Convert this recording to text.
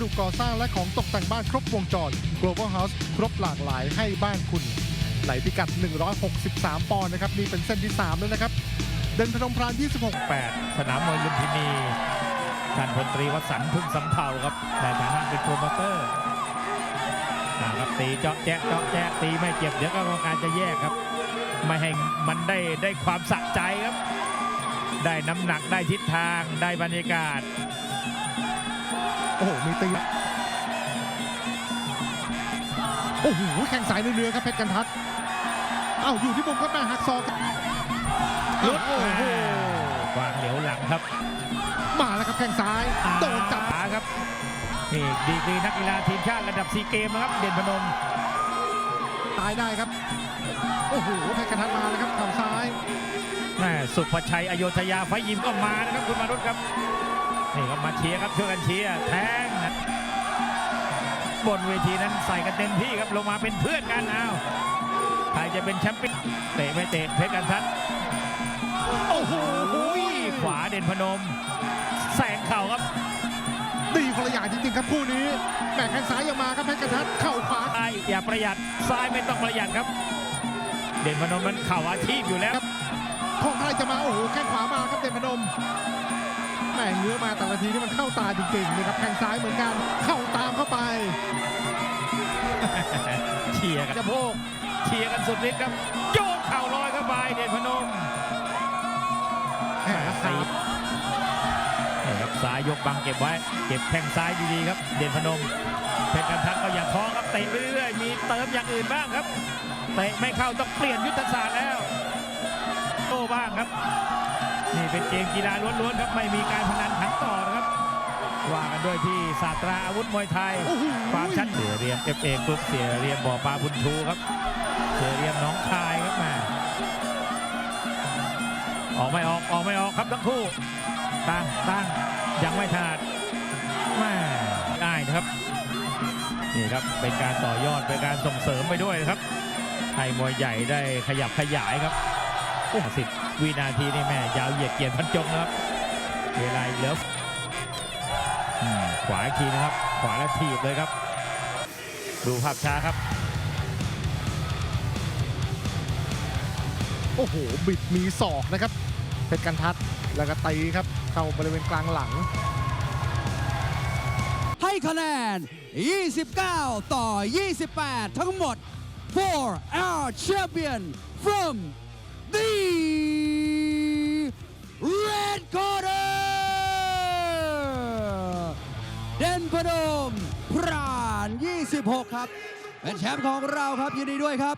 ดุก่อสร้างและของตกแต่งบ้านครบวงจร Global House ครบหลากหลายให้บ้านคุณ ไหลพิกัด 163 ปอนด์นะครับนี่เป็นเส้นที่ 3 แล้วนะครับ เดินพนมพราน 26 8 สนามมวยลุมพินีท่านพลตรีวสันต์พึ่งสำเภาครับในฐานะเป็นโปรโมเตอร์นะครับตีเจาะแจ๊ะเจาะแจ๊ะตีไม่เจ็บเดี๋ยวก็กรรมการจะแยกครับ ไม่ให้มันได้ได้ความสะใจครับ ได้น้ำหนักได้ทิศทางได้บรรยากาศ โอ้โหมีตีโอ้โหแข่งสายเนื้อๆครับเพชรกันทัดเอ้าอยู่ที่มุมครับแม่หักศอกครับลุดโอ้โหวางเหลียวหลังครับ มาแล้วครับแข่งซ้ายโดนจับขาครับนี่ดีกรีนักกีฬาทีมชาติระดับซีเกมนะครับ เด่นพนมตายได้ครับโอ้โหเพชรกันทัดมาแล้วครับเข่าซ้ายแม่สุภชัยอโยธยาไฟยิมก็มานะครับคุณมารุตครับ นี่ก็มาเชียร์ครับช่วยกันเชียร์แทงนะบนเวทีนั้นใส่กันเต็มที่ครับลงมาเป็นเพื่อนกันเอาใครจะเป็นแชมป์เปี้ยนเตะไม่เตะเพชรกันทัดโอ้โหขวาเด่นพนม แสงเข่าครับดีคนละอย่างจริงๆครับคู่นี้แม่แข้งซ้ายยังมาครับเพชรกันทัดเข่าขวาซ้ายอย่าประหยัดซ้ายไม่ต้องประหยัดครับ เด่นพนมมันเข่าอาชีพอยู่แล้วของใครจะมาโอ้โหแข้งขวามาครับเด่นพนมแม่เงื้อมาแต่ละทีนี่มันเข้าตาจริงๆนะครับแข้งซ้ายเหมือนกันเข้าตามเข้าไปเชียร์กันจะโพกเชียร์กันสุดฤทธิ์ครับโยนเข่าลอยเข้าไปเด่นพนมแหมซ้ายนี่ครับซ้ายยกบังเก็บไว้ เก็บแข้งซ้ายดีๆครับ เด่นพนมเพชรกันทักก็อย่าท้อครับเตะไปเรื่อยๆมีเติมอย่างอื่นบ้างครับเตะไม่เข้าต้องเปลี่ยนยุทธศาสตร์แล้วโต้บ้างครับ นี่เป็นเกมกีฬาล้วนๆครับไม่มีการพนันขันต่อนะครับว่ากันด้วยที่ศาสตราอาวุธมวยไทยโอ้โหความชัดเสียเรียมเอฟเอกรุ๊ปเสียเรียมบ่อปลาบุญชูครับเสียเรียมหน้องคายครับมาออกไม่ออกออกไม่ออกครับทั้งคู่ตั้งตั้งยังไม่ถนัดแม่ได้นะครับนี่ครับเป็นการต่อยอดเป็นการส่งเสริมไปด้วยนะครับให้มวยใหญ่ได้ขยับขยายครับโอ้ สิบวินาทีนี่แม่ยาวเหยียดเกียรติพันจงนะครับ เวลาเหลืออืมขวาอีกทีนะครับ ขวาแล้วถีบเลยครับ ดูภาพช้าครับ โอ้โห บิดมีศอกนะครับ เพชรกันทัดแล้วก็ตีครับ เข้าบริเวณกลางหลัง ให้คะแนน 29 ต่อ 28 ทั้งหมด for our champion from the red corner เดนพนมพราน 26 ครับ เป็นแชมป์ของเราครับยินดีด้วยครับ